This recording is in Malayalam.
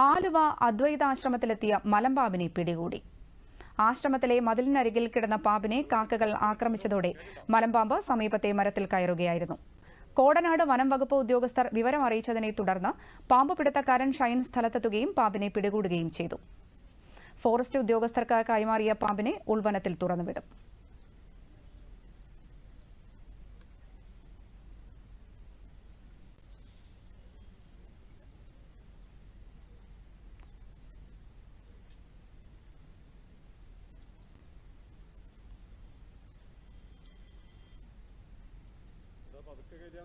ആലുവ അദ്വൈതാശ്രമത്തിലെത്തിയ മലമ്പാവിനെ പിടികൂടി. ആശ്രമത്തിലെ മതിലിനരികിൽ കിടന്ന പാമ്പിനെ കാക്കകൾ ആക്രമിച്ചതോടെ മലമ്പാമ്പ് സമീപത്തെ മരത്തിൽ കയറുകയായിരുന്നു. കോടനാട് വനം വകുപ്പ് ഉദ്യോഗസ്ഥർ വിവരം അറിയിച്ചതിനെ തുടർന്ന് പാമ്പ് പിടുത്തക്കാരൻ ഷൈൻ സ്ഥലത്തെത്തുകയും പാമ്പിനെ പിടികൂടുകയും ചെയ്തു. ഫോറസ്റ്റ് ഉദ്യോഗസ്ഥർക്ക് കൈമാറിയ പാമ്പിനെ ഉൾവനത്തിൽ തുറന്നുവിടും. balıkta geliyor.